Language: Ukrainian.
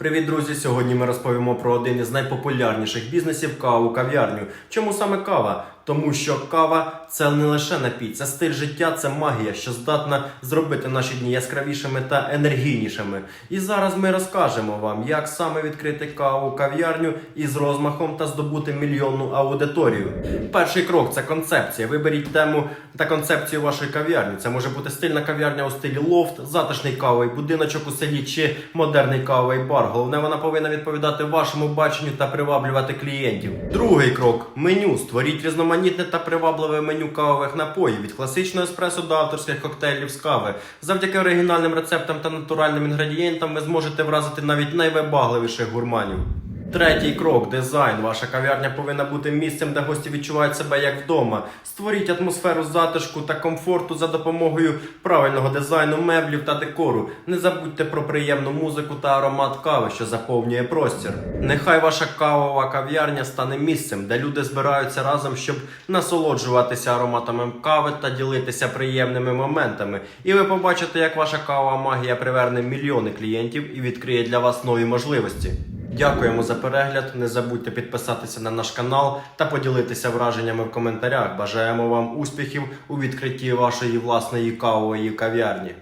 Привіт, друзі! Сьогодні ми розповімо про один із найпопулярніших бізнесів каву кав'ярню. Чому саме кава? Тому що кава це не лише напій, це стиль життя, це магія, що здатна зробити наші дні яскравішими та енергійнішими. І зараз ми розкажемо вам, як саме відкрити каву кав'ярню із розмахом та здобути мільйонну аудиторію. Перший крок це концепція. Виберіть тему та концепцію вашої кав'ярні. Це може бути стильна кав'ярня у стилі лофт, затишний кавовий будиночок у селі чи модерний кавовий бар. Головне, вона повинна відповідати вашому баченню та приваблювати клієнтів. Другий крок меню. Створіть різноманітне та привабливе меню кавових напоїв від класичного еспресо до авторських коктейлів з кави. Завдяки оригінальним рецептам та натуральним інгредієнтам ви зможете вразити навіть найвибагливіших гурманів. Третій крок дизайн. Ваша кав'ярня повинна бути місцем, де гості відчувають себе як вдома. Створіть атмосферу затишку та комфорту за допомогою правильного дизайну, меблів та декору. Не забудьте про приємну музику та аромат кави, що заповнює простір. Нехай ваша кавова кав'ярня стане місцем, де люди збираються разом, щоб насолоджуватися ароматами кави та ділитися приємними моментами. І ви побачите, як ваша кавова магія приверне мільйони клієнтів і відкриє для вас нові можливості. Дякуємо за перегляд. Не забудьте підписатися на наш канал та поділитися враженнями в коментарях. Бажаємо вам успіхів у відкритті вашої власної кавової кав'ярні.